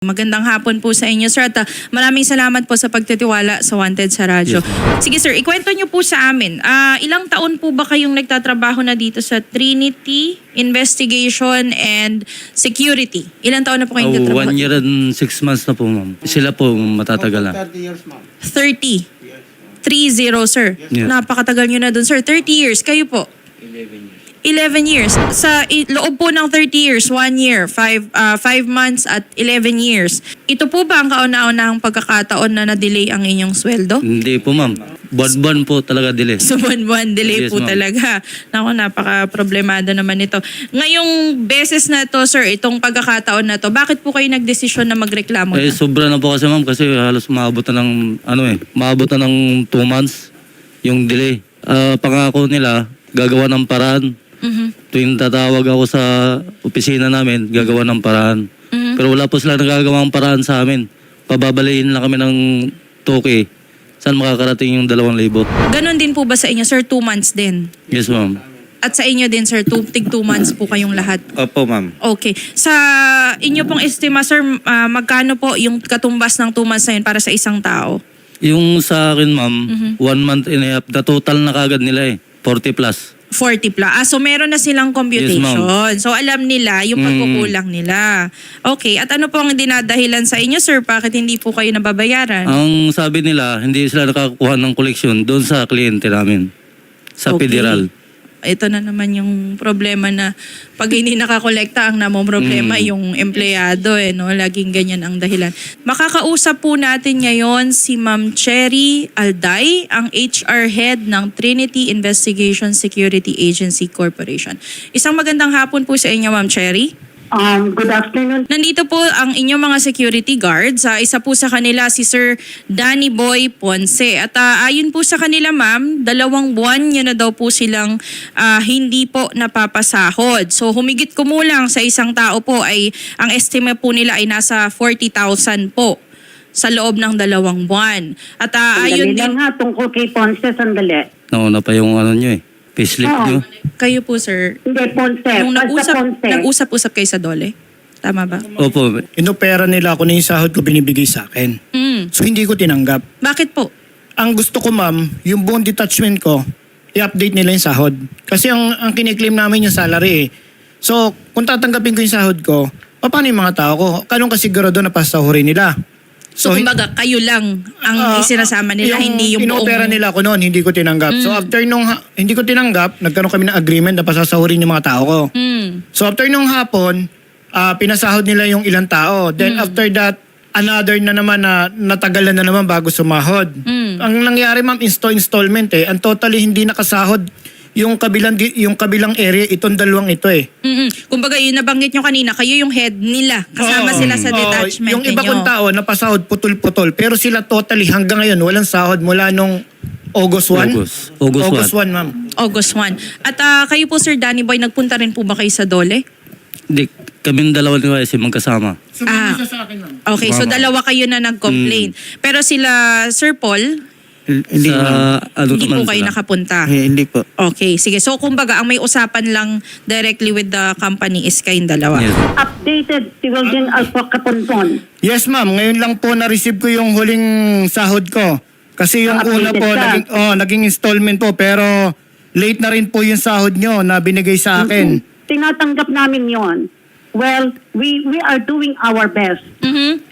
Magandang hapon po sa inyo, sir. At ah, maraming salamat po sa pagtitiwala sa Wanted sa radyo. Sige, sir, ikwento niyo po sa amin. Ah, ilang taon po ba kayong nagtatrabaho na dito sa Trinity Investigation and Security? Ilang taon na po kayong Oh, nagtatrabaho? one year and six months na po, ma'am. Sila po matatagalan. 30 years, ma'am. 30. 30, sir. Yes. Napakatagal nyo na dun, sir. 30 years. Kayo po? 11 years. Sa i- loob po ng 30 years, 1 year, 5 5 months at 11 years. Ito po ba ang kauna-unahang pagkakataon na na-delay ang inyong sweldo? Hindi po, ma'am. Buwan-buwan po talaga delay. So buwan-buwan delay Yes, po talaga. Naku, napaka-problemado naman ito. Ngayong beses na to, sir, itong pagkakataon na to, bakit po kayo nagdesisyon na magreklamo Eh, na? sobra na po kasi, ma'am, kasi halos maabot na ng, ano eh, maabot na ng two months yung delay. Ah, pangako nila, gagawa ng paraan. Mhm. Tuwing tatawag ako sa opisina namin, gagawa ng paraan. Mhm. Pero wala po sila nagagawang paraan sa amin. Pababalayin lang kami ng toke. Saan makakarating yung dalawang libo? Ganon din po ba sa inyo, sir? 2 months din. Yes, ma'am. At sa inyo din, sir, two, tig 2 months po kayong lahat. Opo, ma'am. Okay. Sa inyo pong estima, sir, ah, magkano po yung katumbas ng 2 months na yun para sa isang tao? Yung sa akin, ma'am, Mhm. one month and a half, the total na kagad nila eh, 40 plus. 40 plus. Ah, so meron na silang computation. Yes, so alam nila yung Mm. pagkukulang nila. Okay. At ano po ang dinadahilan sa inyo, sir? Bakit hindi po kayo nababayaran? Ang sabi nila, hindi sila nakakuha ng koleksyon doon sa kliyente namin, sa Okay. federal. Ito na naman yung problema na pag hindi nakakolekta ang namong problema Mm. yung empleyado eh no laging ganyan ang dahilan. Makakausap po natin ngayon si Ma'am Cherry Alday, ang HR head ng Trinity Investigation Security Agency Corporation. Isang magandang hapon po sa inyo Ma'am Cherry. Um, good afternoon. Nandito po ang inyong mga security guards. Ah, isa po sa kanila si Sir Danny Boy Ponce. At ah, ayon po sa kanila ma'am, dalawang buwan niya na daw po silang ah, hindi po napapasahod. So humigit kumulang sa isang tao po ay ang estimate po nila ay nasa 40,000 po sa loob ng dalawang buwan. At Sandali ayon lang din, ha, tungkol kay Ponce, sandali. Nauna pa yung ano nyo eh, payslip Oo. nyo. Kayo po sir, Hindi, Ponce. nung nag-usap, Ponce. nag-usap-usap kayo sa Dole? Tama ba? Opo, Inopera nila ako na yung sahod ko binibigay sa akin. Mm. So hindi ko tinanggap. Bakit po? Ang gusto ko ma'am, yung buong detachment ko, i-update nila yung sahod. Kasi ang, ang kiniklaim namin yung salary eh. So kung tatanggapin ko yung sahod ko, paano yung mga tao ko? Kanong kasigurado na pasahurin nila? So, hin- kumbaga, kayo lang ang Ah, isinasama nila, hindi yung inopera buong... nila ako noon, hindi ko tinanggap. So after nung hindi ko tinanggap, nagkaroon kami ng agreement na pasasahurin yung mga tao ko. Mm. So after nung hapon, ah, pinasahod nila yung ilang tao. Then after that, another na naman na natagalan na naman bago sumahod. Mm. Ang nangyari ma'am, insto installment eh. Ang totally hindi nakasahod yung kabilang yung kabilang area itong dalawang ito eh. Mm-mm. Kumbaga, yun nabanggit nyo kanina, kayo yung head nila. Kasama Oo. sila sa Oo, detachment Yung iba ninyo. kong tao napasahod putol-putol pero sila totally hanggang ngayon walang sahod mula nung August 1. August. August August 1, ma'am. August 1. At ah, kayo po, Sir Danny Boy, nagpunta rin po ba kayo sa Dole? Di, kami dalawa ni YC magkasama. Ah. sa akin, ma'am. Okay, so dalawa kayo na nag-complain. Pero sila, Sir Paul, Hindi, sa, ano hindi po kayo nakapunta. Eh, hindi po. Okay, sige. So, kumbaga, ang may usapan lang directly with the company is kayong dalawa. Yes. Updated si Wilden Alpha Caponpon. Yes ma'am, ngayon lang po na-receive ko yung huling sahod ko. Kasi yung Ah, una po, ka. naging, oh, naging installment po pero late na rin po yung sahod nyo na binigay sa akin. Tinatanggap namin yon. Well, we we are doing our best. Mhm.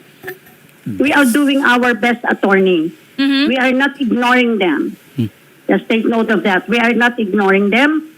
We are doing our best, attorney. Mhm. We are not ignoring them. Just take note of that. We are not ignoring them.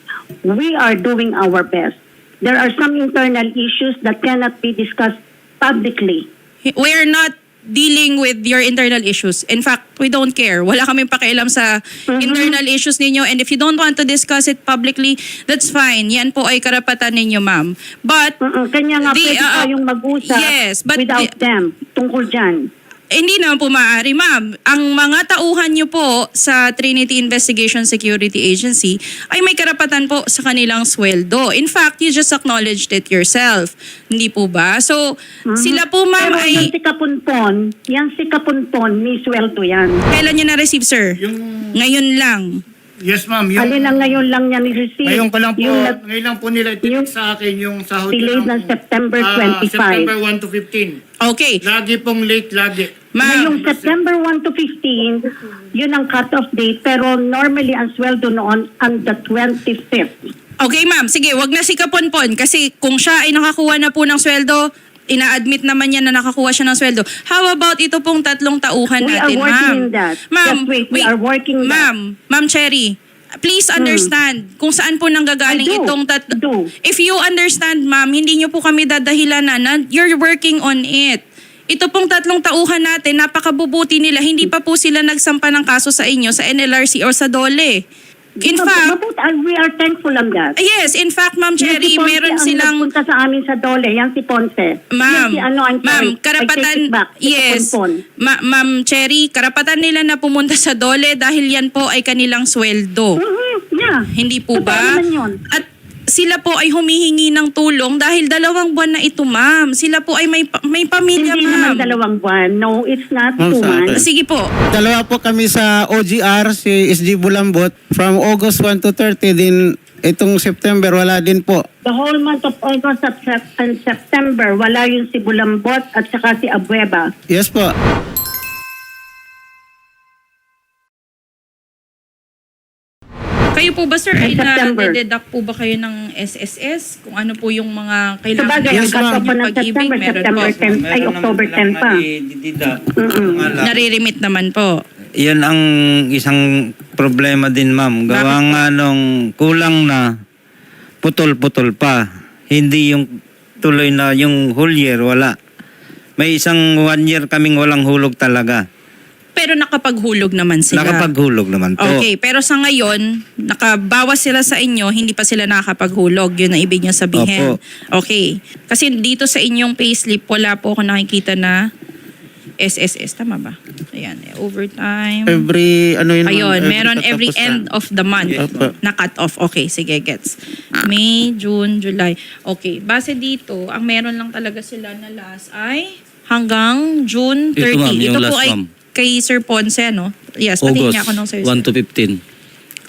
We are doing our best. There are some internal issues that cannot be discussed publicly. We're not dealing with your internal issues. In fact, we don't care. Wala kaming pakialam sa Mhm. internal issues ninyo. And if you don't want to discuss it publicly, that's fine. Yan po ay karapatan ninyo, ma'am. But, Mm-mm. Kanya nga The, pwede uh, tayong mag-usap yes, but without the- them tungkol dyan. Hindi naman po maaari, ma'am. Ang mga tauhan nyo po sa Trinity Investigation Security Agency ay may karapatan po sa kanilang sweldo. In fact, you just acknowledged it yourself. Hindi po ba? So, sila po, ma'am. Pero ay... si Kapunpon, yan si Kapunpon, may sweldo yan. Kailan nyo na-receive, sir? Ngayon lang. Yes, ma'am. Yung, Alin lang ngayon lang niya ni-receive. ngayon pa lang po, Yung ngayon lang po nila itinig yung sa akin yung sahod delayed ng September ah, 25. September 1 to 15. Okay. Lagi pong late, lagi. Ngayong Ma'am, September 1 to 15, yun ang cut-off date. Pero normally, ang sweldo noon, on the 25th. Okay, ma'am. Sige, wag na si Kaponpon kasi kung siya ay nakakuha na po ng sweldo, ina-admit naman niya na nakakuha siya ng sweldo. How about ito pong tatlong tauhan We are natin, working ma'am? in that. Ma'am, Just wait, we are working that. Ma'am, Ma'am Cherry, please understand kung saan po nanggagaling I do. itong tat- Do. If you understand, ma'am, hindi niyo po kami dadahilanan na you're working on it. Ito pong tatlong tauhan natin, napakabubuti nila. Hindi pa po sila nagsampa ng kaso sa inyo, sa NLRC or sa DOLE. In Mab- fact, mabuti, ah, we are thankful on that. yes, in fact, Ma'am Cherry, si Ponce meron ang silang... nagpunta sa amin sa Dole, yan si Ponce. Ma'am, Yan si ano, I'm ma'am, sorry. Karapatan, back. Si yes. Ma- ma'am Cherry, karapatan nila na pumunta sa dole dahil yan po ay kanilang sweldo. Mhm, yeah. Hindi po Totoo ba? At sila po ay humihingi ng tulong dahil dalawang buwan na ito, ma'am. Sila po ay may, pa- may pamilya, Hindi ma'am. naman dalawang buwan. No, it's not Ma'am, two sa months. Sige po. Dalawa po kami sa OGR, si SG Bulambot. From August 1 to 30 din, itong September, wala din po. The whole month of August at Sep- and September, wala yung si Bulambot at saka si Abueva. Yes po. Kayo po ba, sir, ay September. na-deduct po ba kayo ng SSS? Kung ano po yung mga kailangan Sabagay, Yes, ma'am. po ng Pag-ibig, September, meron September po. 10, ay October 10 pa. Mm-mm. Nare-remit naman po. Yan ang isang problema din, ma'am. Gawa Bakit nga nung kulang na, putol-putol pa. Hindi yung tuloy na yung whole year, wala. May isang one year kaming walang hulog talaga. Pero nakapaghulog naman sila. Nakapaghulog naman po. Okay, pero sa ngayon, nakabawas sila sa inyo, hindi pa sila nakakapaghulog. Yun ang ibig niya sabihin. Opo. Okay. Kasi dito sa inyong payslip, wala po ako nakikita na SSS. Tama ba? Ayan, overtime. Every, ano yun? Ayun, meron every end of the month Yes, po. na cut off. Okay, sige, gets. May, June, July. Okay, base dito, ang meron lang talaga sila na last ay hanggang June 30. Ito, ma'am, yung Ito po last, ay ma'am. Kay Sir Ponce, no? Yes, pati August niya ako nung Sir. 1 to 15.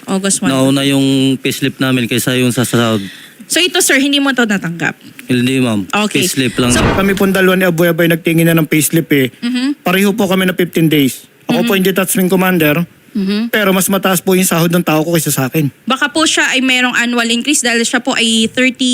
August 1. Nauna yung payslip namin kaysa yung sa sahod. So ito sir, hindi mo to natanggap. Hindi ma'am. Okay. Payslip lang. So- Kami pong dalawa ni Abuya ay nagtingin na ng payslip eh. Mhm. Pareho po kami na 15 days. Ako po yung detachment commander, Mhm. pero mas mataas po yung sahod ng tao ko kaysa sa akin. Baka po siya ay merong annual increase dahil siya po ay 30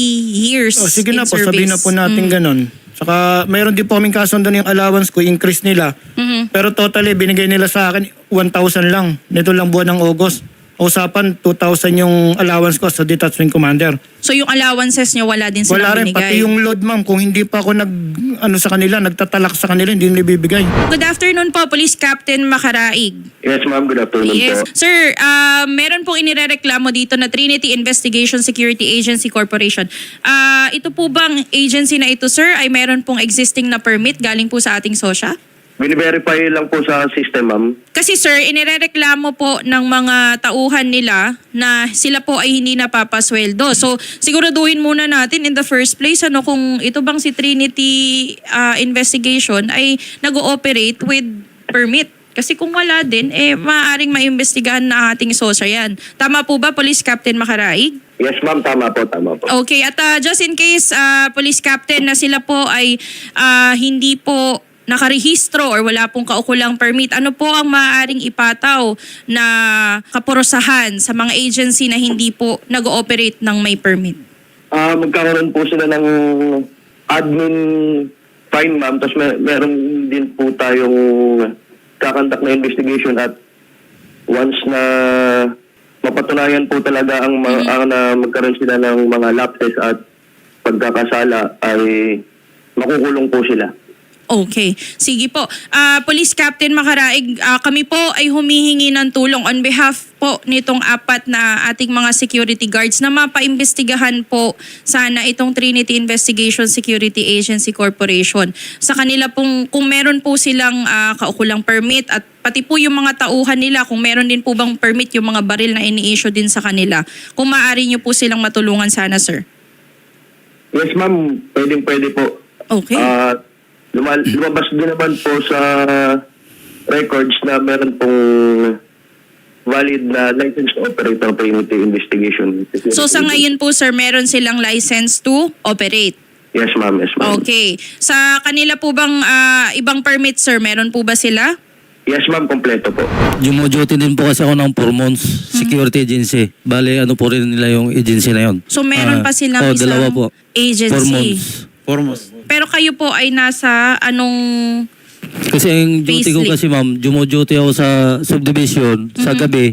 years O sige in na po, service. sabihin na po natin Mm. Saka mayroon din po kaming kasundo yung allowance ko, increase nila. Mhm. Pero totally, binigay nila sa akin 1,000 lang. Nito lang buwan ng August. Usapan, 2,000 yung allowance ko sa detachment commander. So yung allowances niyo wala din silang Wala rin, binigay. pati yung load ma'am. Kung hindi pa ako nag, ano sa kanila, nagtatalak sa kanila, hindi nila ibibigay. Good afternoon po, Police Captain Makaraig. Yes, ma'am. Good afternoon Yes. po. Sir, ah, meron pong inirereklamo dito na Trinity Investigation Security Agency Corporation. Ah, ito po bang agency na ito, sir, ay meron pong existing na permit galing po sa ating SOSHA? Bini-verify lang po sa system, ma'am. Kasi sir, inirereklamo po ng mga tauhan nila na sila po ay hindi napapasweldo. So, siguraduhin muna natin in the first place ano kung ito bang si Trinity ah, Investigation ay nag-ooperate with permit. Kasi kung wala din, eh maaaring maimbestigahan na ating SOSA yan. Tama po ba, Police Captain Makaraig? Yes, ma'am. Tama po, tama po. Okay, at ah, just in case, ah, Police Captain, na sila po ay ah, hindi po nakarehistro or wala pong kaukulang permit, ano po ang maaaring ipataw na kapurusahan sa mga agency na hindi po nag-ooperate ng may permit? Ah, magkakaroon po sila ng admin fine, ma'am. Tapos may, meron din po tayong kakandak na investigation at once na mapatunayan po talaga ang, ma- ang na magkaroon sila ng mga lapses at pagkakasala ay makukulong po sila. Okay. Sige po. Ah, Police Captain Makaraig, ah, kami po ay humihingi ng tulong on behalf po nitong apat na ating mga security guards na mapaimbestigahan po sana itong Trinity Investigation Security Agency Corporation. Sa kanila pong, kung meron po silang ah, kaukulang permit at pati po yung mga tauhan nila, kung meron din po bang permit yung mga baril na ini-issue din sa kanila. Kung maaari nyo po silang matulungan sana, sir. Yes, ma'am. Pwedeng pwede po. Okay. Ah, luma- lumabas din naman po sa records na meron pong valid na license to operate ang Trinity Investigation. So sa ngayon po sir, meron silang license to operate. Yes, ma'am. Yes, ma'am. Okay. Sa kanila po bang ah, ibang permit sir, meron po ba sila? Yes, ma'am. Kompleto po. Jumuduty din po kasi ako ng 4 months security agency. Bale, ano po rin nila yung agency na yun. So meron Ah, pa silang oh, isang dalawa po. agency. 4 months. Foremost. Pero kayo po ay nasa anong Kasi ang duty ko Payslip. kasi ma'am, jumuduty ako sa subdivision, sa Mm-hmm. gabi,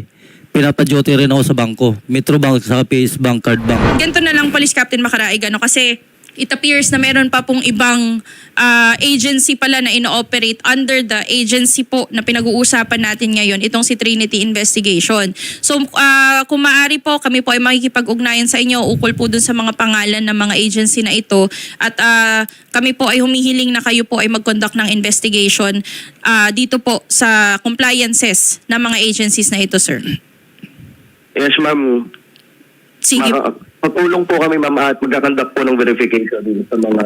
pinapa-duty rin ako sa bangko. Metrobank, sa PS Bank, Card Bank. ganito na lang Police Captain Makaraig ano kasi it appears na meron pa pong ibang ah, agency pala na ino-operate under the agency po na pinag-uusapan natin ngayon, itong si Trinity Investigation. So ah, kung maaari po, kami po ay makikipag-ugnayan sa inyo ukol po dun sa mga pangalan ng mga agency na ito at ah, kami po ay humihiling na kayo po ay mag-conduct ng investigation ah, dito po sa compliances ng mga agencies na ito, sir. Yes, ma'am. Sige Ma- Patulong po kami, ma'am, at magkakandak po ng verification sa mga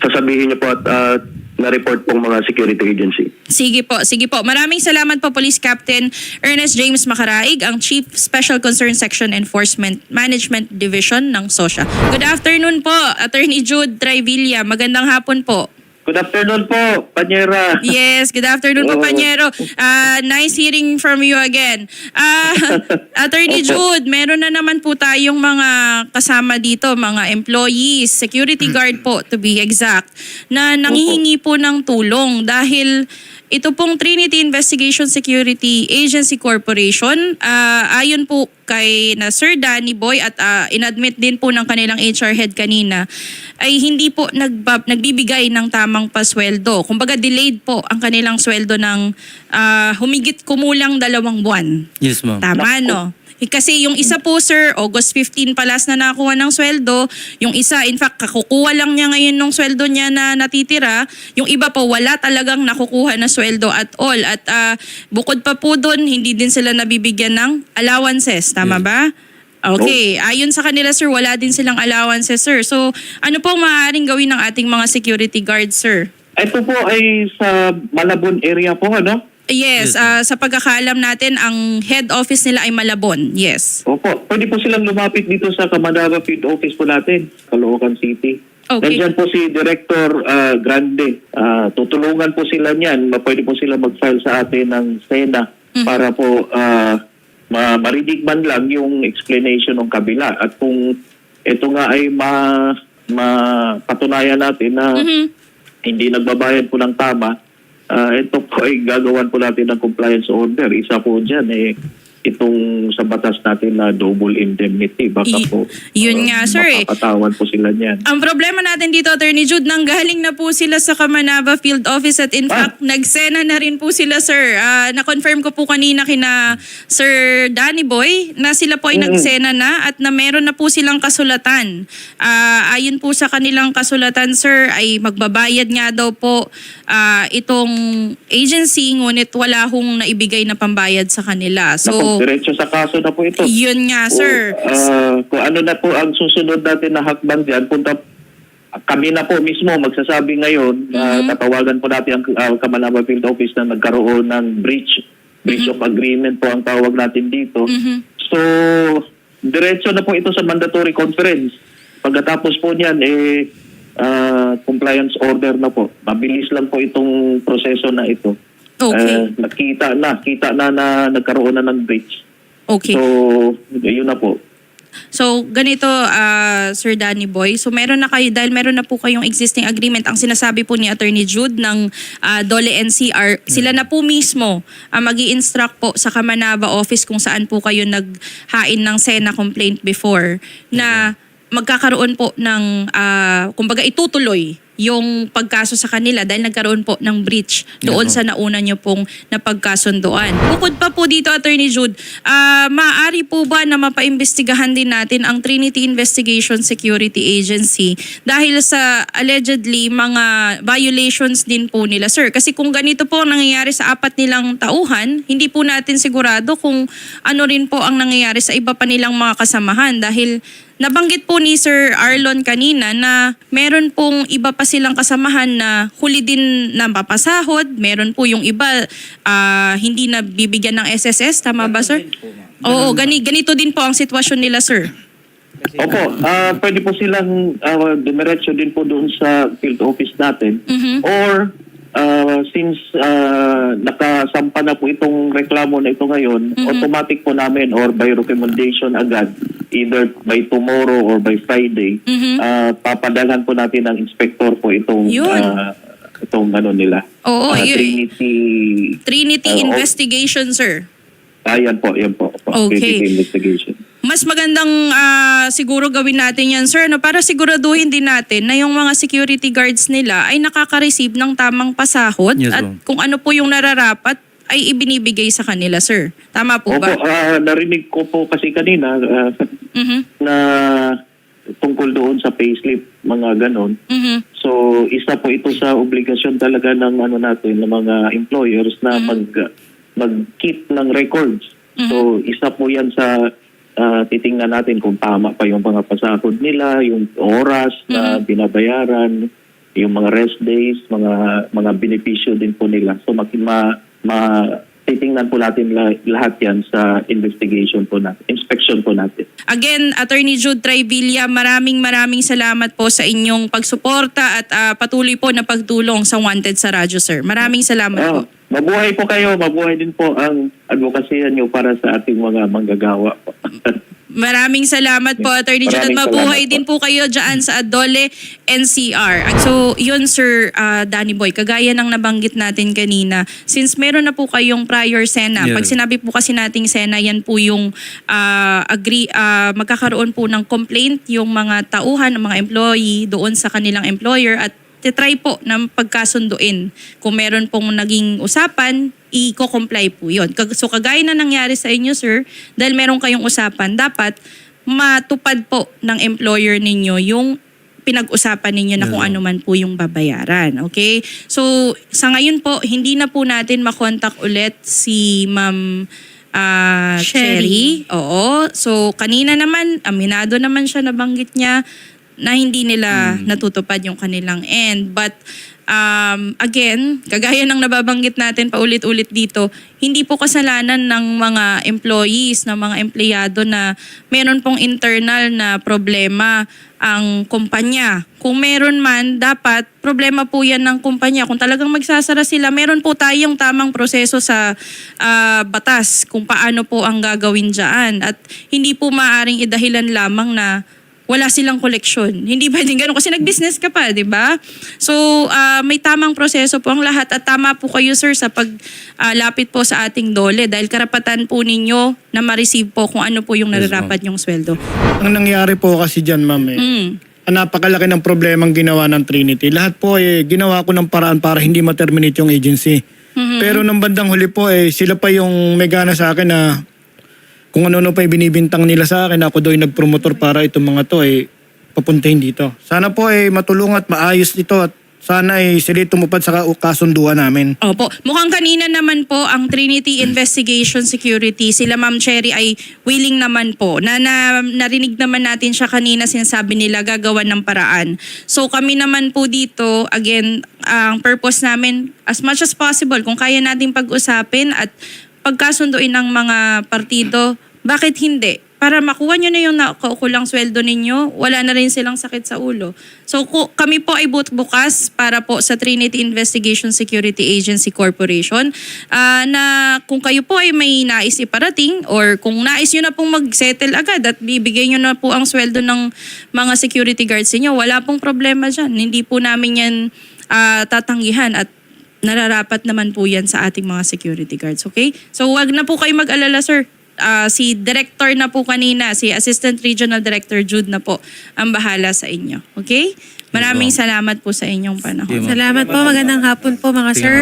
sasabihin niyo po at ah, na-report pong mga security agency. Sige po, sige po. Maraming salamat po Police Captain Ernest James Macaraig, ang Chief Special Concern Section Enforcement Management Division ng SOSHA. Good afternoon po, Attorney Jude Trivilla. Magandang hapon po. Good afternoon po, Panyera. Yes, good afternoon po, Oo. Panyero. Ah, nice hearing from you again. Ah, Attorney Jude, meron na naman po tayong mga kasama dito, mga employees, security guard po to be exact, na nangihingi po ng tulong dahil ito pong Trinity Investigation Security Agency Corporation, ah, ayon po kay na Sir Danny Boy at ah, inadmit din po ng kanilang HR head kanina, ay hindi po nagba- nagbibigay ng tamang pasweldo. Kumbaga delayed po ang kanilang sweldo ng ah, humigit kumulang dalawang buwan. Yes, ma'am. Tama, no? Eh, Kasi yung isa po, sir, August 15 palas na nakuha ng sweldo. Yung isa, in fact, kakukuha lang niya ngayon ng sweldo niya na natitira. Yung iba po, wala talagang nakukuha na sweldo at all. At ah, bukod pa po doon, hindi din sila nabibigyan ng allowances. Tama ba? Okay, ayon sa kanila sir, wala din silang allowances sir. So, ano po maaaring gawin ng ating mga security guards sir? Ito po ay sa Malabon area po, ano? Yes, ah, sa pagkakaalam natin, ang head office nila ay Malabon. Yes. Opo, pwede po silang lumapit dito sa Kamandaga Field Office po natin, Caloocan City. Okay. Nandiyan po si Director ah, Grande. Ah, tutulungan po sila niyan. Ma- Pwede po sila mag-file sa atin ng SENA para po ah, ma- marinig man lang yung explanation ng kabila. At kung ito nga ay ma mapatunayan natin na Mhm. hindi nagbabayad po ng tama, ah, ito po ay gagawan po natin ng compliance order. Isa po dyan eh, itong sa batas natin na double indemnity. Baka Y- po yun nga, sir, eh. mapapatawan po sila niyan. Ang problema natin dito, Attorney Jude, nanggaling na po sila sa Kamanaba Field Office at in fact, nagsena na rin po sila, sir. Ah, na-confirm ko po kanina kina Sir Danny Boy na sila po ay nagsena na at na meron na po silang kasulatan. Ah, ayon po sa kanilang kasulatan, sir, ay magbabayad nga daw po ah, itong agency, ngunit wala hong naibigay na pambayad sa kanila. So, So, diretso sa kaso na po ito. yun nga, sir. Kung, ah, kung ano na po ang susunod natin na hakbang dyan, punta kami na po mismo magsasabi ngayon, na Mm-hmm. tatawagan po natin ang uh, Kamanaba Field Office na nagkaroon ng breach, breach Mm-hmm. of agreement po ang tawag natin dito. Mhm. So, diretso na po ito sa mandatory conference. Pagkatapos po niyan, eh, ah, compliance order na po. Mabilis lang po itong proseso na ito. Okay. Eh, nakita na, kita na na nagkaroon na ng breach. Okay. So, yun na po. So, ganito, ah, Sir Danny Boy. So, meron na kayo, dahil meron na po kayong existing agreement, ang sinasabi po ni Attorney Jude ng ah, Dole NCR, sila na po mismo ang mag instruct po sa Kamanaba office kung saan po kayo naghain ng SENA complaint before na magkakaroon po ng, ah, kumbaga itutuloy yung pagkaso sa kanila dahil nagkaroon po ng breach doon sa nauna nyo pong napagkasunduan. Bukod pa po dito, Attorney Jude, ah maaari po ba na mapaimbestigahan din natin ang Trinity Investigation Security Agency dahil sa allegedly mga violations din po nila, sir? Kasi kung ganito po ang nangyayari sa apat nilang tauhan, hindi po natin sigurado kung ano rin po ang nangyayari sa iba pa nilang mga kasamahan dahil nabanggit po ni Sir Arlon kanina na meron pong iba pa silang kasamahan na huli din na mapasahod. Meron po yung iba ah, hindi na bibigyan ng SSS. Tama ba, sir? Oo, gani, ganito din po ang sitwasyon nila, sir. Opo, ah pwede po silang uh, dumiretso din po doon sa field office natin. Mhm. Or ah, since ah, nakasampa na po itong reklamo na ito ngayon, automatic po namin or by recommendation agad, either by tomorrow or by Friday, Mhm. ah, papadalhan po natin ng inspector po itong Yun. ah, itong ano nila. Oo, yun. Trinity Trinity Oo. Investigation, sir. Ah, yan po, yan po. po. Okay. Trinity investigation. Mas magandang ah, siguro gawin natin yan, sir, no? para siguraduhin din natin na yung mga security guards nila ay nakaka-receive ng tamang pasahod Yes, at ma'am. kung ano po yung nararapat ay ibinibigay sa kanila, sir. Tama po Opo, ba? ah, narinig ko po kasi kanina ah, Mhm. na tungkol doon sa payslip, mga ganon. Mhm. So, isa po ito sa obligasyon talaga ng ano natin, ng mga employers na mag mag-keep ng records. So, isa po 'yan sa ah, titingnan natin kung tama pa yung mga pasahod nila, yung oras na binabayaran, yung mga rest days, mga mga benepisyo din po nila. So, mak- ma, ma titingnan po natin la- lahat 'yan sa investigation po natin, inspection po natin. Again, Attorney Jude Trivilla, maraming maraming salamat po sa inyong pagsuporta at ah, patuloy po na pagtulong sa Wanted sa Radyo, sir. Maraming salamat po. Ah, mabuhay po kayo, mabuhay din po ang advokasya niyo para sa ating mga manggagawa po. Maraming salamat po, Attorney Maraming mabuhay salamat din po kayo dyan sa Adole NCR. At so, yun Sir ah, Danny Boy, kagaya ng nabanggit natin kanina, since meron na po kayong prior SENA, Yeah. pag sinabi po kasi nating SENA, yan po yung ah, agree, ah, magkakaroon po ng complaint yung mga tauhan, ng mga employee doon sa kanilang employer at titry po na pagkasunduin. Kung meron pong naging usapan, i-comply po yun. So kagaya na nangyari sa inyo, sir, dahil meron kayong usapan, dapat matupad po ng employer ninyo yung pinag-usapan ninyo na kung ano man po yung babayaran. Okay? So, sa ngayon po, hindi na po natin makontak ulit si Ma'am ah, Cherry. Oo. So, kanina naman, aminado naman siya, nabanggit niya na hindi nila natutupad yung kanilang end. But um, again, kagaya ng nababanggit natin paulit-ulit dito, hindi po kasalanan ng mga employees, ng mga empleyado na meron pong internal na problema ang kumpanya. Kung meron man, dapat problema po yan ng kumpanya. Kung talagang magsasara sila, meron po tayong tamang proseso sa ah, batas kung paano po ang gagawin dyan. At hindi po maaring idahilan lamang na wala silang koleksyon. Hindi pwedeng ganun kasi nag-business ka pa, di ba? So, ah, may tamang proseso po ang lahat at tama po kayo sir sa paglapit po sa ating dole dahil karapatan po ninyo na ma-receive po kung ano po yung nararapat yung sweldo. Ang nangyari po kasi dyan, ma'am, eh, Mm. napakalaki ng problemang ginawa ng Trinity. Lahat po eh, ginawa ko ng paraan para hindi ma-terminate yung agency. Pero nung bandang huli po eh, sila pa yung may gana sa akin na kung ano-ano pa yung binibintang nila sa akin, ako daw yung nagpromotor para itong mga to eh, papuntahin dito. Sana po eh matulungan at maayos ito at sana eh sila tumupad sa ka- kasunduan namin. Opo. Mukhang kanina naman po ang Trinity Investigation Security, sila Ma'am Cherry ay willing naman po. Na, na narinig naman natin siya kanina sinasabi nila gagawa ng paraan. So kami naman po dito, again, ang purpose namin as much as possible kung kaya nating pag-usapin at pagkasunduin ng mga partido, bakit hindi? Para makuha nyo na yung nakaukulang sweldo ninyo, wala na rin silang sakit sa ulo. So kami po ay bukas para po sa Trinity Investigation Security Agency Corporation ah, na kung kayo po ay may nais iparating or kung nais nyo na pong mag-settle agad at bibigay nyo na po ang sweldo ng mga security guards ninyo, wala pong problema dyan. Hindi po namin yan ah, tatanggihan at nararapat naman po yan sa ating mga security guards, okay? So wag na po kayo mag-alala, sir. Ah, si director na po kanina, si Assistant Regional Director Jude na po ang bahala sa inyo. Okay? Maraming salamat po sa inyong panahon. Salamat po. Magandang hapon po mga sir.